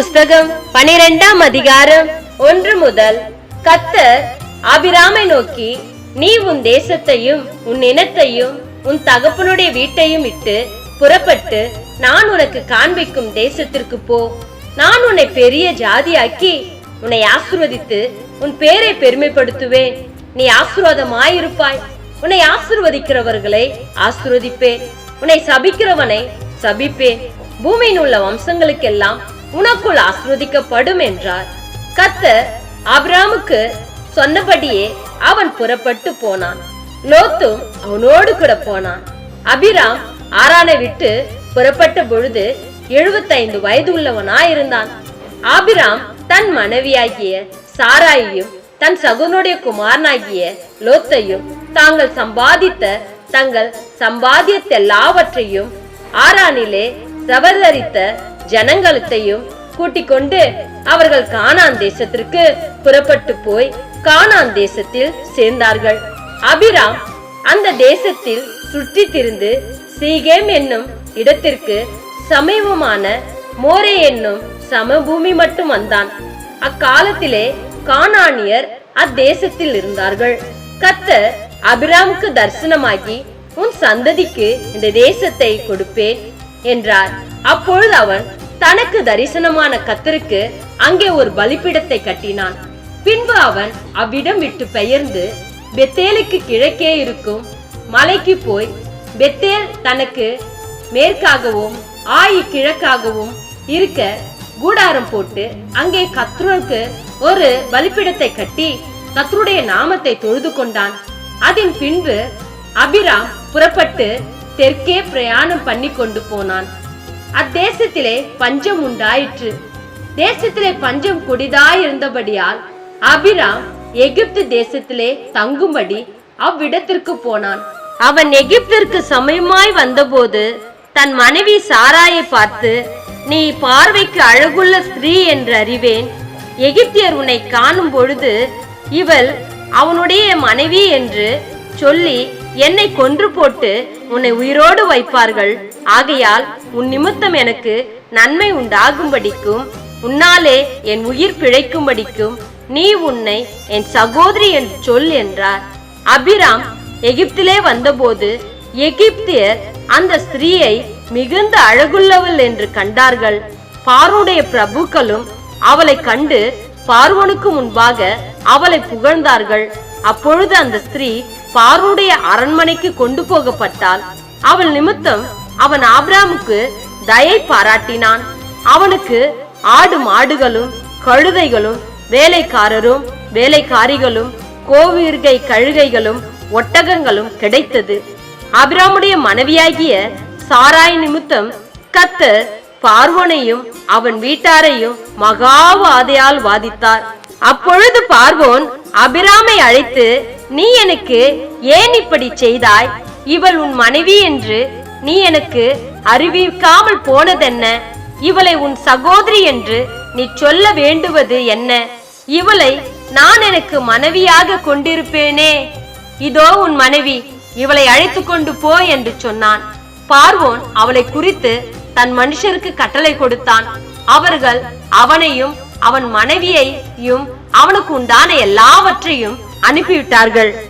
புஸ்தகம் பனிரெண்டாம் அதிகாரம் ஒன்று முதல். கத்தர் ஆபிராமை நோக்கி நீ உன் தேசத்தையும் உன் இனத்தையும் உன் தகப்பனுடைய வீட்டையும் விட்டு புறப்பட்டு நான் உனக்கு காண்பிக்கும் தேசத்திற்கு போ. நான் உன்னை பெரிய ஜாதியாக்கி உன்னை ஆசிர்வதித்து உன் பேரை பெருமைப்படுத்துவேன். நீ ஆசிர்வாதமாயிருப்பாய். உன்னை ஆசிர்வதிக்கிறவர்களை ஆசிர்வதிப்பேன். உன்னை சபிக்கிறவனை சபிப்பேன். பூமியில் உள்ள வம்சங்களுக்கெல்லாம் உனக்குள் ஆஸ்வதிக்கப்படும் என்றார் கத்தர் அப்ராமுக்கு சொன்னபடியே அவன் புறப்பட்டு போனான். லோத்தும் அவனோடு கூட போனான். அபிராம் ஆரானை விட்டு புறப்பட்ட பொழுது எழுபத்தைந்து வயது உள்ளவனாயிருந்தான் ஆபிராம் தன் மனைவியாகிய சாராயையும் தன் சகுனுடைய குமாரனாகிய லோத்தையும் தாங்கள் சம்பாதித்த தங்கள் சம்பாதியத்தெல்லாவற்றையும் ஆரானிலே சபதரித்த ஜனங்களத்தையும் கூட்டிக் கொண்டு அவர்கள் கானான் தேசத்திற்கு புறப்பட்டு போய் கானான் தேசத்தில் சேர்ந்தார்கள். அபிராம் அந்த தேசத்தில் சுற்றி திரிந்து சீகேம் என்னும் இடத்திற்கு சமீபமான மோரே என்னும் சமபூமி மட்டும் வந்தான். அக்காலத்திலே கானானியர் அத்தேசத்தில் இருந்தார்கள். கத்தர் அபிராமுக்கு தரிசனமாகி உன் சந்ததிக்கு இந்த தேசத்தை கொடுப்பேன். என்றார். அப்பொழுது அவன் தனக்கு தரிசனமான கத்தருக்கு அங்கே ஒரு பலிப்பிடத்தை கட்டினான். பின்பு அவன் அவ்விடம் விட்டு பெயர்ந்து பெத்தேலுக்கு கிழக்கே இருக்கும் மலைக்கு போய் பெத்தேல் தனக்கு மேற்காகவும் ஆயி கிழக்காகவும் இருக்க கூடாரம் போட்டு அங்கே கத்ருக்கு ஒரு பலிப்பிடத்தை கட்டி கத்ருடைய நாமத்தை தொழுது கொண்டான். அதன் பின்பு அபிராம் புறப்பட்டு தெற்கே பிரயாணம் பண்ணி கொண்டு போனான். அத்தேசத்திலே பஞ்சம் உண்டாயிற்று. தேசத்திலே பஞ்சம் கொடிதாயிருந்தபடியால் அபிராம் எகிப்து தேசத்திலே தங்கும்படி அவ்விடத்திற்கு போனான். அவன் எகிப்திற்கு சமயமாய் வந்தபோது தன் மனைவி சாராயை பார்த்து நீ பார்வைக்கு அழகுள்ள ஸ்திரீ என்று அறிவேன். எகிப்தியர் உன்னை காணும் பொழுது இவள் அவனுடைய மனைவி என்று சொல்லி என்னை கொன்று போட்டு உன்னை உயிரோடு வைப்பார்கள். ஆகையால் உன் நிமித்தம் எனக்கு நன்மை உண்டாகும்படிக்கும் உன்னாலே என் உயிர் பிழைக்கும்படிக்கும் நீ உன்னை என் சகோதரி என்று சொல் என்றார். அபிராம் எகிப்திலே வந்தபோது எகிப்தியர் அந்த ஸ்திரீயை மிகுந்த அழகுள்ளவள் என்று கண்டார்கள். பார்வோடைய பிரபுக்களும் அவளை கண்டு பார்வனுக்கு முன்பாக அவளை புகழ்ந்தார்கள். அப்பொழுது அந்த ஸ்திரீ பார்வோடைய அரண்மனைக்கு கொண்டு போகப்பட்டாள் அவள் நிமித்தம் அவன் ஆபிராமுக்கு தயை பாராட்டினான். அவனுக்கு ஆடு மாடுகளும் கழுதைகளும் வேலைக்காரரும் வேலைக்காரிகளும் கோவிர்கை கழுகைகளும் ஒட்டகங்களும் கிடைத்தது. அபிராமுடைய மனைவியாகிய சாராய் நிமித்தம் கத்தர் பார்வோனையும் அவன் வீட்டாரையும் மகாவாதையால் வாதித்தார். அப்பொழுது பார்வோன் அபிராமை அழைத்து நீ எனக்கு ஏன் இப்படி செய்தாய்? இவள் உன் மனைவி என்று நீ எனக்கு அறிவிக்காமல் போனதென்ன? இவளை உன் சகோதரி என்று நீ சொல்ல வேண்டுவது என்ன? இவளை நான் எனக்கு மனைவியாக கொண்டிருப்பேனே. இதோ உன் மனைவி இவளை அழைத்து கொண்டு போ என்று சொன்னான். பார்வோன் அவளை குறித்து தன் மனுஷருக்கு கட்டளை கொடுத்தான். அவர்கள் அவனையும் அவன் மனைவியையும் அவனுக்கு உண்டான எல்லாவற்றையும் அனுப்பிவிட்டார்கள்.